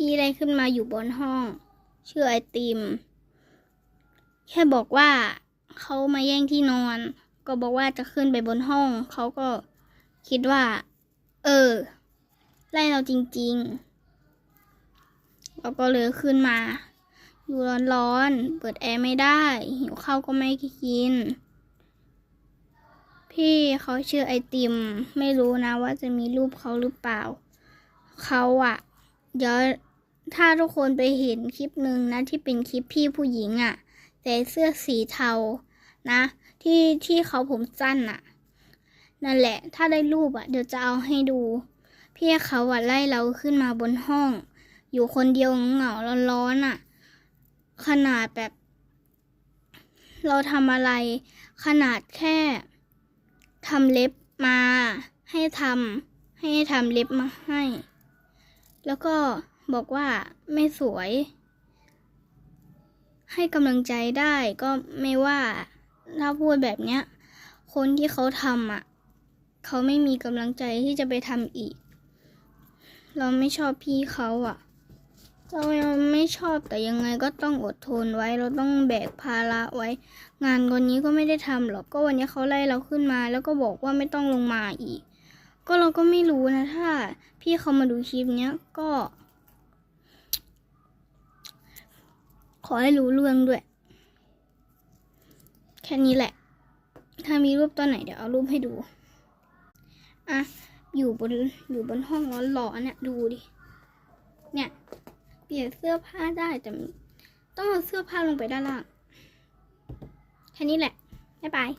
พี่ได้ขึ้นมาอยู่บนห้อง ชื่อไอติม แค่บอกว่าเขามาแย่งที่นอน ก็บอกว่าจะขึ้นไปบนห้อง เขาก็คิดว่า เออ ไล่เราจริงๆเราก็เลยขึ้นมา อยู่ร้อนๆ เปิดแอร์ไม่ได้ หิวข้าวก็ไม่กิน พี่เขาชื่อไอติม ไม่รู้นะว่าจะมีรูปเขาหรือเปล่า เขาอะเดี๋ยว ถ้าทุกคนไปเห็นคลิปหนึ่งนะที่เป็นคลิปพี่ผู้หญิงอะใส่เสื้อสีเทานะ ที่ที่เขาผมสั้นอะนั่นแหละ ถ้าได้รูปอะเดี๋ยวจะเอาให้ดู พี่เขาอะไล่เราขึ้นมาบนห้อง อยู่คนเดียวเหงาร้อนๆอะ ขนาดแบบ เราทำอะไร ขนาดแค่ทำเล็บมา ให้ทำให้ทำเล็บมาให้ แล้วก็ บอกว่าไม่สวย ให้กำลังใจได้ก็ไม่ว่าถ้าพูดแบบเนี้ย คนที่เขาทำอะ เขาไม่มีกำลังใจที่จะไปทำอีก เราไม่ชอบพี่เขาอะเราไม่ชอบแต่ยังไงก็ต้องอดทนไว้ เราต้องแบกภาระไว้ งานวันนี้ก็ไม่ได้ทำหรอกก็วันนี้เขาไล่เราขึ้นมา แล้วก็บอกว่าไม่ต้องลงมาอีก ก็เราก็ไม่รู้นะถ้า พี่เขามาดูคลิปเนี้ยก็ ขอให้รู้เรื่องด้วย แค่นี้แหละ ถ้ามีรูปตอนไหนเดี๋ยวเอารูปให้ดู อะ อยู่บนอยู่บนห้องร้อนๆเนี่ยดูดิ เนี่ย เปลี่ยนเสื้อผ้าได้แต่ต้องเอาเสื้อผ้าลงไปด้านล่าง แค่นี้แหละ บ๊ายบาย